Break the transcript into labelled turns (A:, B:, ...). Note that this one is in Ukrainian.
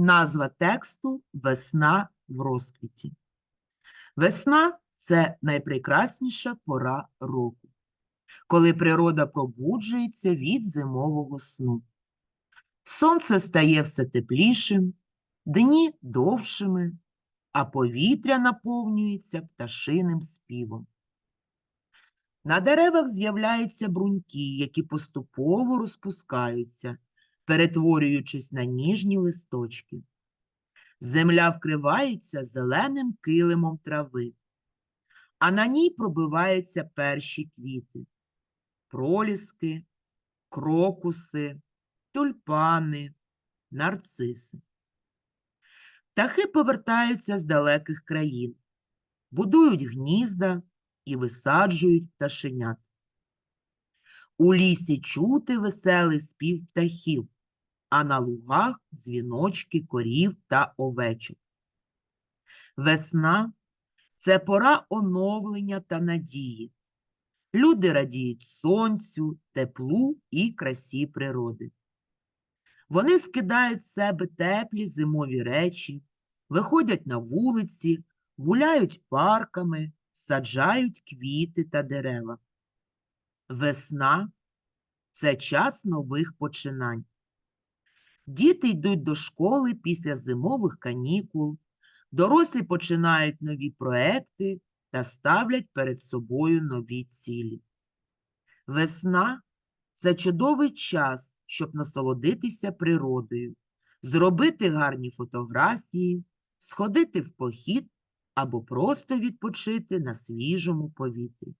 A: Назва тексту Весна в розквіті. Весна це найпрекрасніша пора року, коли природа пробуджується від зимового сну. Сонце стає все теплішим, дні довшими, а повітря наповнюється пташиним співом. На деревах з'являються бруньки, які поступово розпускаються, перетворюючись на ніжні листочки. Земля вкривається зеленим килимом трави, а на ній пробиваються перші квіти проліски, крокуси, тюльпани, нарциси. Птахи повертаються з далеких країн, будують гнізда і висаджують пташенят. У лісі чути веселий спів птахів, а на лугах дзвіночки корів та овечок. Весна це пора оновлення та надії. Люди радіють сонцю, теплу і красі природи. Вони скидають з себе теплі зимові речі, виходять на вулиці, гуляють парками, саджають квіти та дерева. Весна це час нових починань. Діти йдуть до школи після зимових канікул, дорослі починають нові проекти та ставлять перед собою нові цілі. Весна це чудовий час, щоб насолодитися природою, зробити гарні фотографії, сходити в похід або просто відпочити на свіжому повітрі.